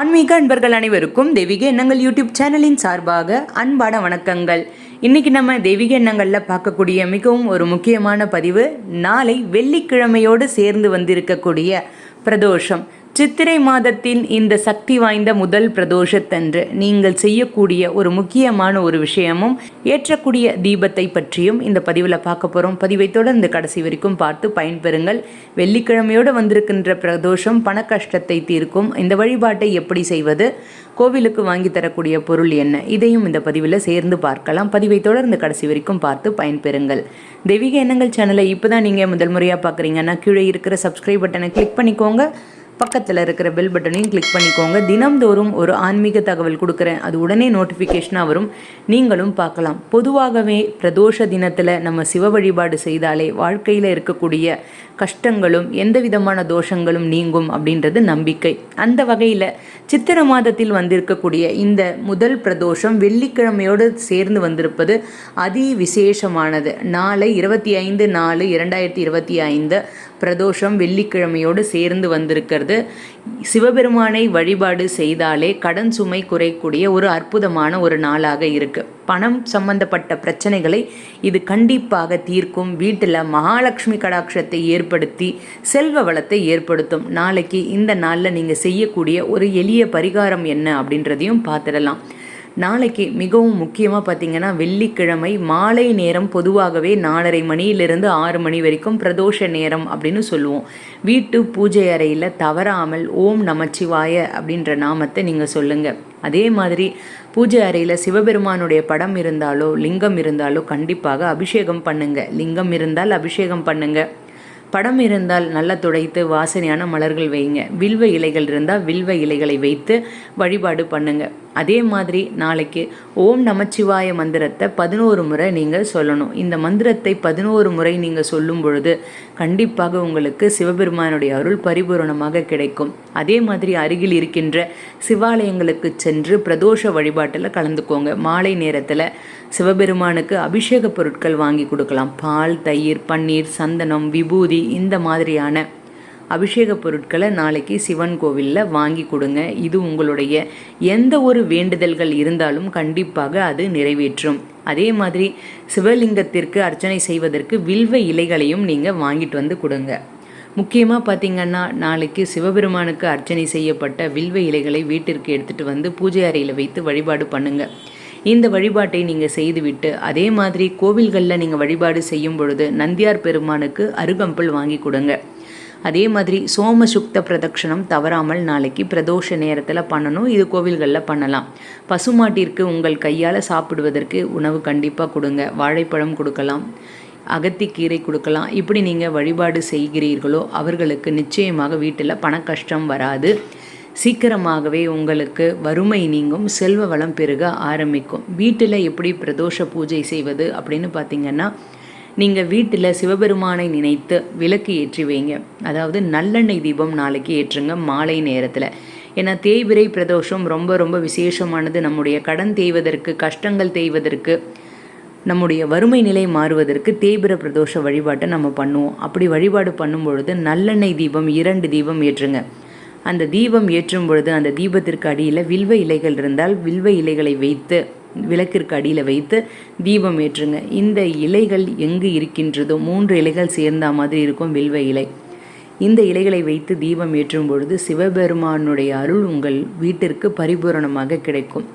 ஆன்மீக அன்பர்கள் அனைவருக்கும் தெய்வீக எண்ணங்கள் யூடியூப் சேனலின் சார்பாக அன்பான வணக்கங்கள். இன்னைக்கு நம்ம தெய்வீக எண்ணங்களில் பார்க்கக்கூடிய மிகவும் ஒரு முக்கியமான பதிவு நாளை வெள்ளிக்கிழமையோடு சேர்ந்து வந்திருக்கக்கூடிய பிரதோஷம். சித்திரை மாதத்தின் இந்த சக்தி வாய்ந்த முதல் பிரதோஷத்தன்று நீங்கள் செய்யக்கூடிய ஒரு முக்கியமான ஒரு விஷயமும் ஏற்றக்கூடிய தீபத்தை பற்றியும் இந்த பதிவில் பார்க்க போகிறோம் பதிவை தொடர்ந்து கடைசி வரைக்கும் பார்த்து பயன்பெறுங்கள். வெள்ளிக்கிழமையோடு வந்திருக்கின்ற பிரதோஷம் பண கஷ்டத்தை தீர்க்கும். இந்த வழிபாட்டை எப்படி செய்வது? கோவிலுக்கு வாங்கி தரக்கூடிய பொருள் என்ன? இதையும் இந்த பதிவில் சேர்ந்து பார்க்கலாம். பதிவை தொடர்ந்து கடைசி வரைக்கும் பார்த்து பயன்பெறுங்கள். தெய்வீக எண்ணங்கள் சேனலை இப்போ தான் நீங்கள் முதல் முறையாக பார்க்குறீங்கன்னா கீழே இருக்கிற சப்ஸ்கிரைப் பட்டனை கிளிக் பண்ணிக்கோங்க. பக்கத்தில் இருக்கிற பெல் பட்டனையும் கிளிக் பண்ணிக்கோங்க. தினம்தோறும் ஒரு ஆன்மீக தகவல் கொடுக்குறேன். அது உடனே நோட்டிஃபிகேஷனாக வரும். நீங்களும் பார்க்கலாம். பொதுவாகவே பிரதோஷ தினத்தில் நம்ம சிவ வழிபாடு செய்தாலே வாழ்க்கையில் இருக்கக்கூடிய கஷ்டங்களும் எந்த விதமான தோஷங்களும் நீங்கும் அப்படின்றது நம்பிக்கை. அந்த வகையில் சித்திர மாதத்தில் வந்திருக்கக்கூடிய இந்த முதல் பிரதோஷம் வெள்ளிக்கிழமையோடு சேர்ந்து வந்திருப்பது அதி விசேஷமானது நாளை இருபத்தி ஐந்து நாலு இரண்டாயிரத்தி இருபத்தி ஐந்து பிரதோஷம் வெள்ளிக்கிழமையோடு சேர்ந்து வந்திருக்கிறது. சிவபெருமானை வழிபாடு செய்தாலே கடன் சுமை குறைக்கூடிய ஒரு அற்புதமான ஒரு நாளாக இருக்கு. பணம் சம்பந்தப்பட்ட பிரச்சனைகளை இது கண்டிப்பாக தீர்க்கும். வீட்டில் மகாலட்சுமி கடாட்சத்தை ஏற்படுத்தி செல்வ வளத்தை ஏற்படுத்தும். நாளைக்கு இந்த நாளில் நீங்கள் செய்யக்கூடிய ஒரு எளிய பரிகாரம் என்ன அப்படின்றதையும் பார்த்துடலாம். நாளைக்கு மிகவும் முக்கியமாக பார்த்தீங்கன்னா வெள்ளிக்கிழமை மாலை நேரம் பொதுவாகவே நாலரை மணியிலிருந்து ஆறு மணி வரைக்கும் பிரதோஷ நேரம் அப்படின்னு சொல்லுவோம். வீட்டு பூஜை அறையில் தவறாமல் ஓம் நமச்சிவாய அப்படின்ற நாமத்தை நீங்கள் சொல்லுங்கள் அதே மாதிரி பூஜை அறையில் சிவபெருமானுடைய படம் இருந்தாலோ லிங்கம் இருந்தாலோ கண்டிப்பாக அபிஷேகம் பண்ணுங்கள் லிங்கம் இருந்தால் அபிஷேகம் பண்ணுங்கள் படம் இருந்தால் நல்லா துடைத்து வாசனையான மலர்கள் வைங்க. வில்வ இலைகள் இருந்தால் வில்வ இலைகளை வைத்து வழிபாடு பண்ணுங்கள் அதே மாதிரி நாளைக்கு ஓம் நமச்சிவாய மந்திரத்தை பதினோரு முறை நீங்கள் சொல்லணும். இந்த மந்திரத்தை பதினோரு முறை நீங்கள் சொல்லும் பொழுது கண்டிப்பாக உங்களுக்கு சிவபெருமானுடைய அருள் பரிபூரணமாக கிடைக்கும். அதே மாதிரி அருகில் இருக்கின்ற சிவாலயங்களுக்கு சென்று பிரதோஷ வழிபாட்டில் கலந்துக்கோங்க. மாலை நேரத்தில் சிவபெருமானுக்கு அபிஷேக பொருட்கள் வாங்கி கொடுக்கலாம். பால் தயிர் பன்னீர் சந்தனம் விபூதி இந்த மாதிரியான அபிஷேக பொருட்களை நாளைக்கு சிவன் கோவிலில் வாங்கி கொடுங்க. இது உங்களுடைய எந்த ஒரு வேண்டுதல்கள் இருந்தாலும் கண்டிப்பாக அது நிறைவேற்றும். அதே மாதிரி சிவலிங்கத்திற்கு அர்ச்சனை செய்வதற்கு வில்வ இலைகளையும் நீங்கள் வாங்கிட்டு வந்து கொடுங்க. முக்கியமாக பார்த்தீங்கன்னா நாளைக்கு சிவபெருமானுக்கு அர்ச்சனை செய்யப்பட்ட வில்வ இலைகளை வீட்டிற்கு எடுத்துகிட்டு வந்து பூஜை அறையில் வைத்து வழிபாடு பண்ணுங்கள் இந்த வழிபாட்டை நீங்கள் செய்துவிட்டு அதே மாதிரி கோவில்களில் நீங்கள் வழிபாடு செய்யும் பொழுது நந்தியார் பெருமானுக்கு அருகம்புல் வாங்கி கொடுங்க. அதே மாதிரி சோம சுக்த பிரதட்சணம் தவறாமல் நாளைக்கு பிரதோஷ நேரத்தில் பண்ணணும். இது கோவில்களில் பண்ணலாம். பசுமாட்டிற்கு உங்கள் கையால் சாப்பிடுவதற்கு உணவு கண்டிப்பாக கொடுங்க. வாழைப்பழம் கொடுக்கலாம். அகத்திக்கீரை கொடுக்கலாம். இப்படி நீங்கள் வழிபாடு செய்கிறீர்களோ அவர்களுக்கு நிச்சயமாக வீட்டில் பண கஷ்டம் வராது. சீக்கிரமாகவே உங்களுக்கு வறுமை நீங்கும். செல்வ வளம் பெருக ஆரம்பிக்கும். வீட்டில் எப்படி பிரதோஷ பூஜை செய்வது அப்படின்னு பார்த்தீங்கன்னா நீங்கள் வீட்டில் சிவபெருமானை நினைத்து விளக்கு ஏற்றி வைங்க. அதாவது நல்லெண்ணெய் தீபம் நாளைக்கு ஏற்றுங்க மாலை நேரத்தில். ஏன்னா தேய்பிரை பிரதோஷம் ரொம்ப ரொம்ப விசேஷமானது. நம்முடைய கடன் தேய்வதற்கு கஷ்டங்கள் தேய்வதற்கு நம்முடைய வறுமை நிலை மாறுவதற்கு தேய்பிர பிரதோஷ வழிபாட்டை நம்ம பண்ணுவோம். அப்படி வழிபாடு பண்ணும் பொழுது நல்லெண்ணெய் தீபம் இரண்டு தீபம் ஏற்றுங்க. அந்த தீபம் ஏற்றும் பொழுது அந்த தீபத்திற்கு அடியில் வில்வ இலைகள் இருந்தால் வில்வ இலைகளை வைத்து விளக்கிற்கு அடியில் வைத்து தீபம் ஏற்றுங்க. இந்த இலைகள் எங்கு இருக்கின்றதோ மூன்று இலைகள் சேர்ந்த மாதிரி இருக்கும் வில்வ இலை. இந்த இலைகளை வைத்து தீபம் ஏற்றும் பொழுது சிவபெருமானுடைய அருள் உங்கள் வீட்டிற்கு பரிபூரணமாக கிடைக்கும்.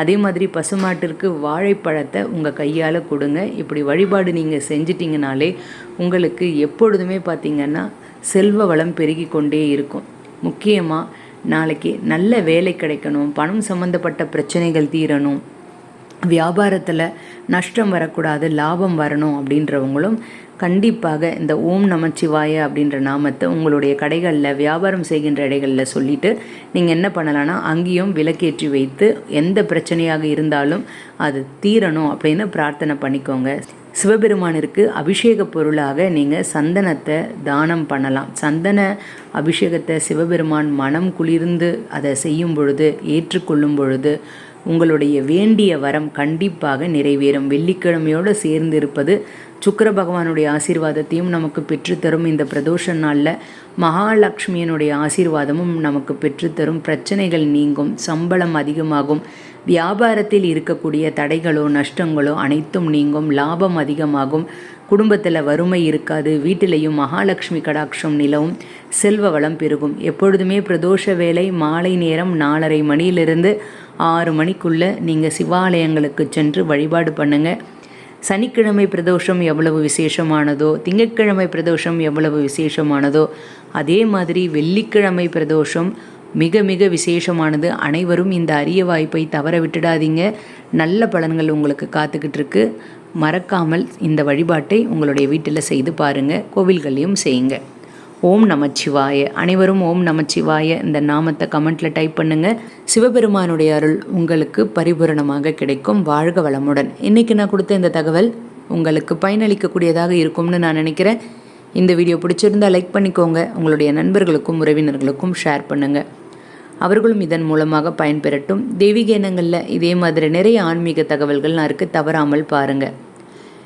அதே மாதிரி பசுமாட்டிற்கு வாழைப்பழத்தை உங்கள் கையால் கொடுங்க. இப்படி வழிபாடு நீங்கள் செஞ்சிட்டிங்கனாலே உங்களுக்கு எப்பொழுதுமே பார்த்திங்கன்னா செல்வ வளம் பெருகி கொண்டே இருக்கும். முக்கியமாக நாளைக்கு நல்ல வேலை கிடைக்கணும் பணம் சம்மந்தப்பட்ட பிரச்சனைகள் தீரணும். வியாபாரத்தில் நஷ்டம் வரக்கூடாது லாபம் வரணும் அப்படின்றவங்களும் கண்டிப்பாக இந்த ஓம் நமச்சிவாய அப்படின்ற நாமத்தை உங்களுடைய கடைகளில் வியாபாரம் செய்கின்ற இடைகளில் சொல்லிவிட்டு நீங்கள் என்ன பண்ணலான்னா அங்கேயும் விலக்கேற்றி வைத்து எந்த பிரச்சனையாக இருந்தாலும் அது தீரணும் அப்படின்னு பிரார்த்தனை பண்ணிக்கோங்க. சிவபெருமானிற்கு அபிஷேக பொருளாக நீங்கள் சந்தனத்தை தானம் பண்ணலாம். சந்தன அபிஷேகத்தை சிவபெருமான் மனம் குளிர்ந்து அதை செய்யும் பொழுது ஏற்றுக்கொள்ளும் பொழுது உங்களுடைய வேண்டிய வரம் கண்டிப்பாக நிறைவேறும். வெள்ளிக்கிழமையோடு சேர்ந்து இருப்பது சுக்கர பகவானுடைய ஆசீர்வாதத்தையும் நமக்கு பெற்றுத்தரும் இந்த பிரதோஷ நாளில் மகாலட்சுமியனுடைய ஆசீர்வாதமும் நமக்கு பெற்றுத்தரும். பிரச்சனைகள் நீங்கும் சம்பளம் அதிகமாகும் வியாபாரத்தில் இருக்கக்கூடிய தடைகளோ நஷ்டங்களோ அனைத்தும் நீங்கும் லாபம் அதிகமாகும் குடும்பத்தில் வறுமை இருக்காது வீட்டிலையும் மகாலட்சுமி கடாட்சம் நிலவும் செல்வ வளம் பெருகும். எப்பொழுதுமே பிரதோஷ வேலை மாலை நேரம் நாலரை மணியிலிருந்து ஆறு மணிக்குள்ளே நீங்கள் சிவாலயங்களுக்கு சென்று வழிபாடு பண்ணுங்கள் சனிக்கிழமை பிரதோஷம் எவ்வளவு விசேஷமானதோ திங்கட்கிழமை பிரதோஷம் எவ்வளவு விசேஷமானதோ அதே மாதிரி வெள்ளிக்கிழமை பிரதோஷம் மிக மிக விசேஷமானது. அனைவரும் இந்த அரிய வாய்ப்பை தவற விட்டுடாதீங்க. நல்ல பலன்கள் உங்களுக்கு காத்துக்கிட்டு இருக்கு மறக்காமல் இந்த வழிபாட்டை உங்களுடைய வீட்டில் செய்து பாருங்கள் கோவில்களையும் செய்யுங்க. ஓம் நமச்சிவாய. அனைவரும் ஓம் நமச்சிவாய. இந்த நாமத்தை கமெண்ட்டில் டைப் பண்ணுங்கள் சிவபெருமானுடைய அருள் உங்களுக்கு பரிபூரணமாக கிடைக்கும். வாழ்க வளமுடன். இன்றைக்கி நான் கொடுத்த இந்த தகவல் உங்களுக்கு பயனளிக்கக்கூடியதாக இருக்கும்னு நான் நினைக்கிறேன். இந்த வீடியோ பிடிச்சிருந்தால் லைக் பண்ணிக்கோங்க. உங்களுடைய நண்பர்களுக்கும் உறவினர்களுக்கும் ஷேர் பண்ணுங்கள் அவர்களும் இதன் மூலமாக பயன்பெறட்டும். தெய்வீக எண்ணங்களில் இதே மாதிரி நிறைய ஆன்மீக தகவல்கள் நான் இருக்குது தவறாமல் பாருங்கள்